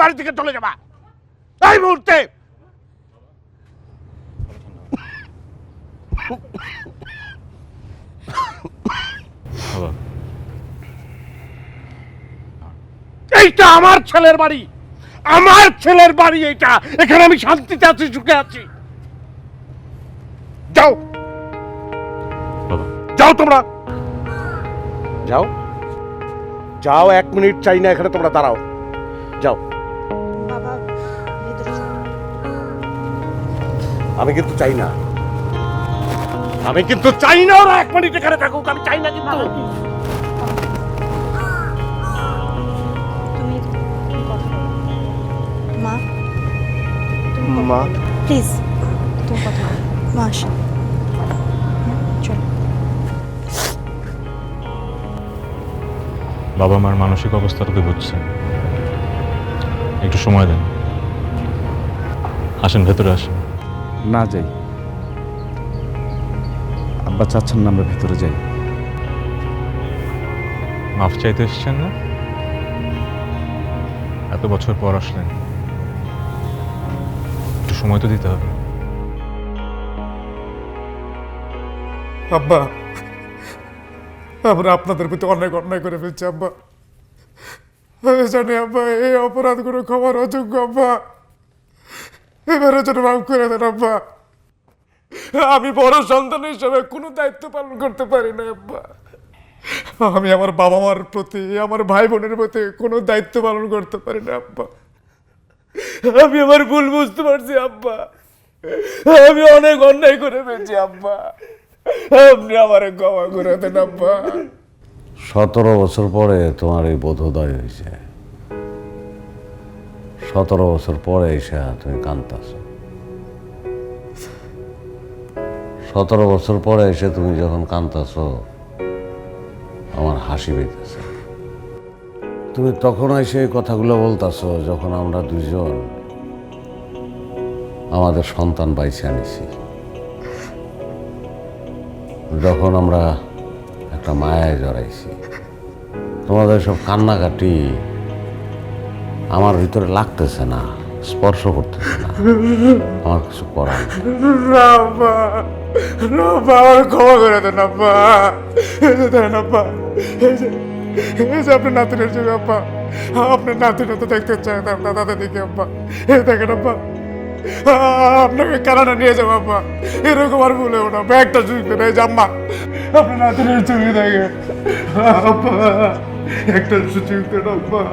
বাড়ি থেকে চলে যাবা। এই মুহূর্তে। এইটা আমার ছেলের বাড়ি। আমার ছেলের বাড়ি এইটা। এখানে আমি শান্তিতে আছি সুখে আছি। যাও। যাও তোমরা। যাও। যাও এক মিনিট চাই না এখানে তোমরা দাঁড়াও। যাও। আমি কিন্তু চাই না। আমি কিন্তু চাই না ওরা এক মিনিট এখানে থাকুক আমি চাই না কিন্তু। মা? মা? প্লিজ তুমি কথা মা আসো। বাবা মার মানসিক অবস্থাটা তো বুঝছেন একটু সময় দেন। আসেন ভেতরে আসেন। না যাই। আব্বা চাচ্ছেন না আমরা ভিতরে যাই। মাফ চাইতে এসছেন না? এত বছর পর আসলেন। একটু সময় তো দিতে হবে। আব্বা আমরা আপনাদের প্রতি অনেক অন্যায় করে ফেলছি আব্বা। আমি জানি আব্বা এই অপরাধগুলো ক্ষমার অযোগ্য আব্বা। এবারে জন্য মাফ করে দেন, আব্বা। আমি বড় সন্তান হিসেবে কোনো দায়িত্ব পালন করতে পারি না, আব্বা। আমি আমার বাবা মার প্রতি, আমার ভাই বোনের প্রতি কোনো দায়িত্ব পালন করতে পারি না, আব্বা। আমি আমার ভুল বুঝতে পারছি, আব্বা। আমি অনেক অন্যায় করে ফেলছি, আব্বা। আপনি আমার ক্ষমা করে দেন, আব্বা। সতেরো বছর পরে তোমার এই বোধোদয় হয়েছে। সতেরো বছর পরে এসে তুমি কান্তাছ সতেরো বছর পরে এসে তুমি যখন কান্তাছ আমার হাসি পেতেছে তুমি তখন এসে এই কথাগুলো বলতাছ, যখন আমরা দুজন আমাদের সন্তান বাইছে আনিছি। যখন আমরা একটা মায়ায় জড়াইছি। তোমাদের সব কান্নাকাটি আমার ভিতরে লাগতেছে না, স্পর্শ করতেছে না। আমার কিছু করার আমার ক্ষমা করে দেন আব্বা দেন আব্বা এই যে আপনার নাতিনের যুগে আব্বা আপনার নাতিটা তো দেখতে চায় আপনার দাদা দিকে আব্বা এই দেখেন আব্বা আপনাকে কানাডা নিয়ে যাব আব্বা এরকম আর ভুলেও না, ব্যাগটা চুইতে নেই যে আম্মা আপনার নাতিনের ছবি দেখে আব্বা একটা সুচিন্তা আব্বা